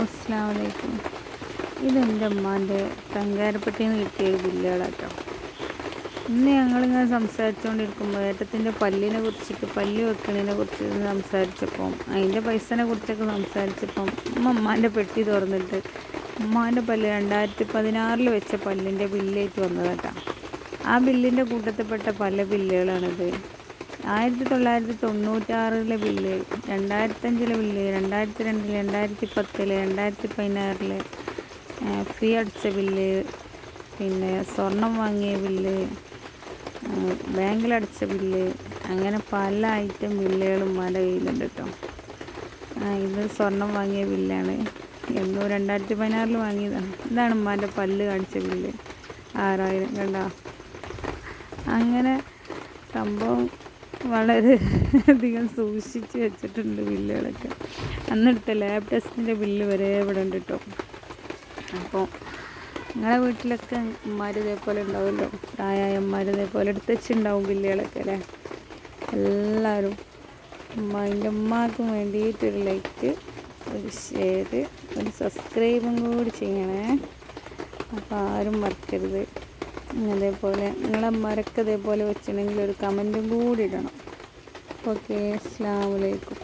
അസ്സാം വലൈക്കും ഇതെന്റെ അമ്മാന്റെ തങ്കാരപ്പെട്ടിയിൽ നിന്ന് കിട്ടിയ ബില്ലുകളാട്ടോ. ഇന്ന് ഞങ്ങളിങ്ങനെ സംസാരിച്ചുകൊണ്ടിരിക്കുമ്പോൾ ഏട്ടത്തിന്റെ പല്ലിനെ കുറിച്ചിട്ട് പല്ല് വെക്കണതിനെ കുറിച്ച് സംസാരിച്ചപ്പം അതിന്റെ പൈസനെ കുറിച്ചൊക്കെ സംസാരിച്ചപ്പം ഉമ്മ അമ്മാന്റെ പെട്ടി തുറന്നിട്ട് ഉമ്മാന്റെ പല്ല് രണ്ടായിരത്തി പതിനാറിൽ വെച്ച പല്ലിന്റെ ബില്ലായിട്ട് വന്നതാട്ടോ. ആ ബില്ലിന്റെ കൂട്ടത്തിൽപ്പെട്ട പല ബില്ലുകളാണിത്. ആയിരത്തി തൊള്ളായിരത്തി തൊണ്ണൂറ്റാറിലെ ബില്ല് രണ്ടായിരത്തഞ്ചിലെ ബില്ല് രണ്ടായിരത്തി രണ്ടിൽ രണ്ടായിരത്തി പത്തിൽ രണ്ടായിരത്തി പതിനാറിൽ ഫ്രീ അടിച്ച ബില്ല് പിന്നെ സ്വർണം വാങ്ങിയ ബില്ല് ബാങ്കിലടച്ച ബില്ല് അങ്ങനെ പല ഐറ്റം ബില്ലുകളും മല കയ്യിലുണ്ട് കേട്ടോ ഇത് സ്വർണം വാങ്ങിയ ബില്ലാണ്. എന്നോ രണ്ടായിരത്തി പതിനാറിൽ വാങ്ങിയതാണ് ഇതാണ് ഉമ്മാന്റെ പല്ല് കാണിച്ച ബില്ല്. ആറായിരം കണ്ടോ? അങ്ങനെ സംഭവം വളരെ അധികം സൂക്ഷിച്ച് വെച്ചിട്ടുണ്ട് ബില്ലുകളൊക്കെ. അന്നെടുത്ത ലാബ് ടെസ്റ്റിന്റെ ബില്ല് വരെ ഇവിടെ ഉണ്ട് കേട്ടോ അപ്പോൾ നിങ്ങളെ വീട്ടിലൊക്കെ അമ്മമാർ ഇതേപോലെ ഉണ്ടാവുമല്ലോ? പ്രായമായ അമ്മമാർ ഇതേപോലെ എടുത്ത് വെച്ചിട്ടുണ്ടാവും ബില്ലുകളൊക്കെ അല്ലേ? എല്ലാവരും എന്റെ ഉമ്മാക്കും വേണ്ടിയിട്ടൊരു ലൈക്ക് ഒരു ഷെയർ ഒരു സബ്സ്ക്രൈബും കൂടി ചെയ്യണേ. അപ്പോൾ ആരും മറക്കരുത്. അതേപോലെ നിങ്ങളമ്മമാരൊക്കെ ഇതേപോലെ വെച്ചിട്ടുണ്ടെങ്കിൽ ഒരു കമന്റും കൂടി ഇടണം. ഓക്കെ അസ്സാം വലൈക്കും